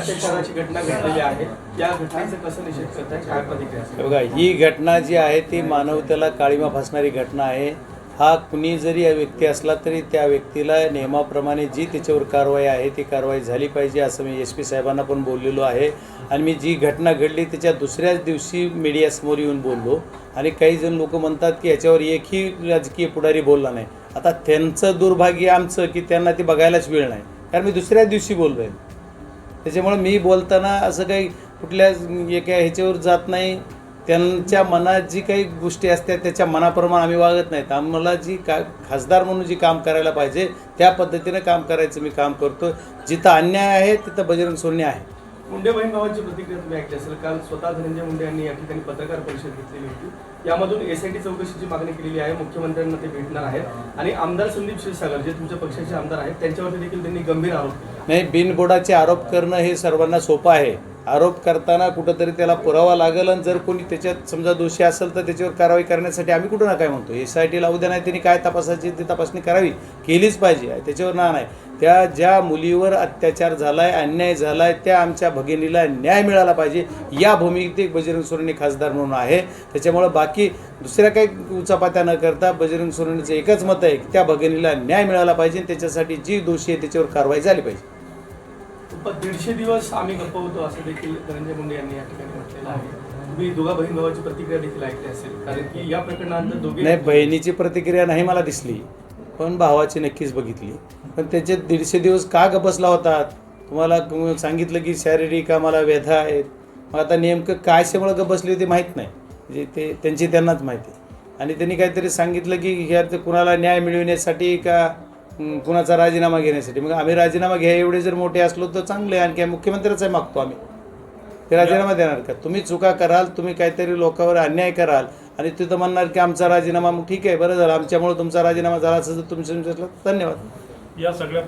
अत्याचाराची घटना घडलेली आहे. या घटनेचं कसं निषेध करताय? काय प्रतिक्रिया बघा ही घटना जी आहे ती मानवतेला काळीमा फासणारी घटना आहे. हा कुणी जरी या व्यक्ती असला तरी त्या व्यक्तीला नियमाप्रमाणे जी त्याच्यावर कारवाई आहे ती कारवाई झाली पाहिजे असं मी एस पी साहेबांना पण बोललेलो आहे. आणि मी जी घटना घडली त्याच्या दुसऱ्याच दिवशी मीडियासमोर येऊन बोललो. आणि काही जण लोक म्हणतात की याच्यावर एकही राजकीय पुढारी बोलला नाही. आता त्यांचं दुर्भाग्य आमचं की त्यांना ते बघायलाच वेळ नाही. कारण मी दुसऱ्याच दिवशी बोललो आहे त्याच्यामुळे मी बोलताना असं काही कुठल्या एका ह्याच्यावर जात नाही. त्यांच्या मनात जी काही गोष्टी असतात त्याच्या मनाप्रमाणे आम्ही वागत नाहीत. आम्हाला जी का खासदार म्हणून जी काम करायला पाहिजे त्या पद्धतीनं काम करायचं मी काम करतो जिथं अन्याय आहे तिथं बजरंग सोन्य आहे. मुंडे बहीण भावांची प्रतिक्रिया तुम्ही ऐकली असेल. काल स्वतः धनंजय मुंडे यांनी या ठिकाणी पत्रकार परिषद घेतलेली होती. यामधून एसआयटी चौकशीची मागणी केलेली आहे. मुख्यमंत्र्यांना ते भेटणार आहेत. आणि आमदार संदीप क्षीरसागर जे तुमच्या पक्षाचे आमदार आहेत त्यांच्यावरती देखील त्यांनी गंभीर आरोप नाही बिनबोडाचे आरोप करणं हे सर्वांना सोपं आहे. आरोप करताना कुठंतरी त्याला पुरावा लागेल आणि जर कोणी त्याच्यात समजा दोषी असेल तर त्याच्यावर कारवाई करण्यासाठी आम्ही कुठं ना काय म्हणतो? एस आय टी उद्या द्या नाही त्यांनी काय तपासायची ती तपासणी करावी? केलीच पाहिजे. त्याच्यावर ना नाही. त्या ज्या मुलीवर अत्याचार झाला आहे अन्याय झाला आहे त्या आमच्या भगिनीला न्याय मिळाला पाहिजे. या भूमिकेत बजरंग सोरेंनी खासदार म्हणून आहे. त्याच्यामुळं बाकी दुसऱ्या काही उचापात्या न करता बजरंग सोरेंचं एकच मत आहे की त्या भगिनीला न्याय मिळाला पाहिजे आणि त्याच्यासाठी जी दोषी आहे त्याच्यावर कारवाई झाली पाहिजे. दीडशे दिवस आम्ही गप्प होतो असं देखील धनंजय मुंडे यांनी या ठिकाणी म्हटलेलं आहे. तुम्ही दोघा बहीण भावाची प्रतिक्रिया देखील ऐकली असेल. कारण की या प्रकरणानंतर दोघे नाही बहिणीची प्रतिक्रिया नाही मला दिसली पण भावाची नक्कीच बघितली. पण त्याचे दीडशे दिवस का गपसला होता तुम्हाला सांगितलं की शारीरिक आम्हाला व्यथा आहेत. मग आता नेमकं काय शेमुळं गपसली होती माहीत नाही. म्हणजे ते त्यांची त्यांनाच माहिती. आणि त्यांनी काहीतरी सांगितलं की ह्या ते कुणाला न्याय मिळविण्यासाठी का कुणाचा राजीनामा घेण्यासाठी. मग आम्ही राजीनामा घ्या एवढे जर मोठे असलो तर चांगले आहे. आणखी मुख्यमंत्र्याचा मागतो आम्ही. ते राजीनामा देणार का? तुम्ही चुका कराल तुम्ही काहीतरी लोकांवर अन्याय कराल. आणि तिथं म्हणणार की आमचा राजीनामा मग ठीक आहे बरं झालं. आमच्यामुळे तुमचा राजीनामा झाला असं जर तुमच्या धन्यवाद. या सगळ्या